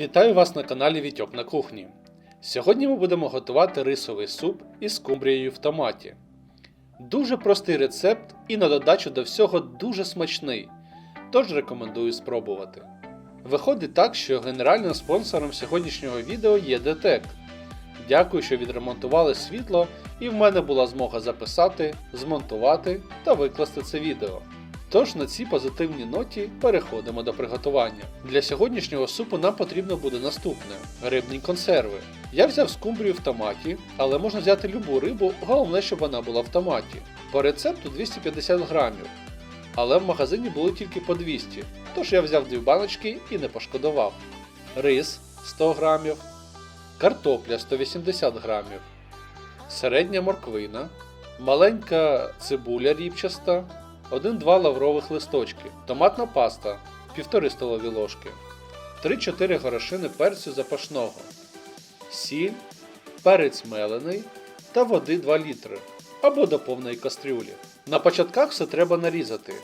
Вітаю вас на каналі Вітьок на кухні. Сьогодні ми будемо готувати рисовий суп із скумбрією в томаті. Дуже простий рецепт і на додачу до всього дуже смачний, тож рекомендую спробувати. Виходить так, що генеральним спонсором сьогоднішнього відео є ДТЕК. Дякую, що відремонтували світло, і в мене була змога записати, змонтувати та викласти це відео. Тож на цій позитивній ноті переходимо до приготування. Для сьогоднішнього супу нам потрібно буде наступне: рибні консерви. Я взяв скумбрію в томаті, але можна взяти любу рибу, головне, щоб вона була в томаті. По рецепту 250 грамів, але в магазині було тільки по 200, тож я взяв дві баночки і не пошкодував. Рис 100 грамів, картопля 180 грамів, середня морквина, маленька цибуля ріпчаста, 1-2 лаврових листочки, томатна паста 1,5 столові ложки, 3-4 горошини перцю запашного, сіль, перець мелений та води 2 літри або до повної кастрюлі. На початках все треба нарізати.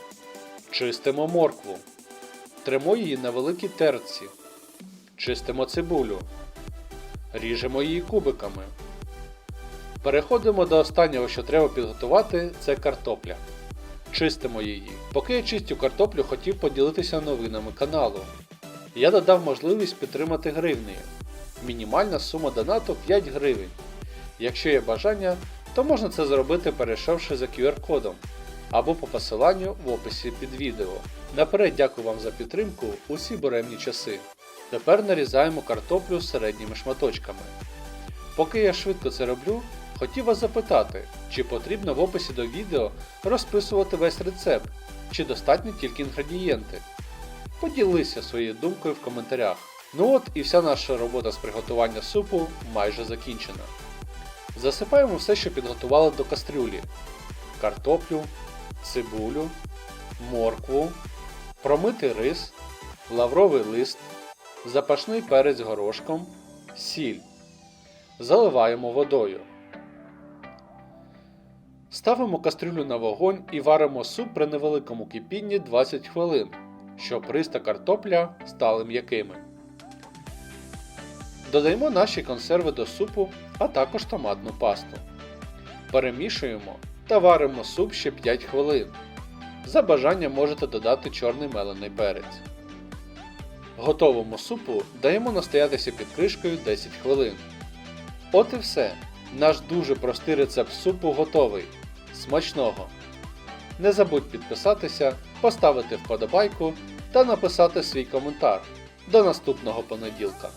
Чистимо моркву. Тримо її на великій терці. Чистимо цибулю. Ріжемо її кубиками. Переходимо до останнього, що треба підготувати, це картопля. Чистимо її. Поки я чистю картоплю, хотів поділитися новинами каналу. Я додав можливість підтримати гривнею. Мінімальна сума донату 5 гривень. Якщо є бажання, то можна це зробити перейшовши за QR-кодом або по посиланню в описі під відео. Наперед дякую вам за підтримку у ці буремні часи. Тепер нарізаємо картоплю середніми шматочками. Поки я швидко це роблю, хотів вас запитати, чи потрібно в описі до відео розписувати весь рецепт, чи достатньо тільки інгредієнти. Поділися своєю думкою в коментарях. Ну от і вся наша робота з приготування супу майже закінчена. Засипаємо все, що підготували до кастрюлі: картоплю, цибулю, моркву, промитий рис, лавровий лист, запашний перець горошком, сіль. Заливаємо водою. Ставимо кастрюлю на вогонь і варимо суп при невеликому кипінні 20 хвилин, щоб рис та картопля стали м'якими. Додаємо наші консерви до супу, а також томатну пасту. Перемішуємо та варимо суп ще 5 хвилин. За бажанням можете додати чорний мелений перець. Готовому супу даємо настоятися під кришкою 10 хвилин. От і все. Наш дуже простий рецепт супу готовий. Смачного! Не забудь підписатися, поставити вподобайку та написати свій коментар. До наступного понеділка.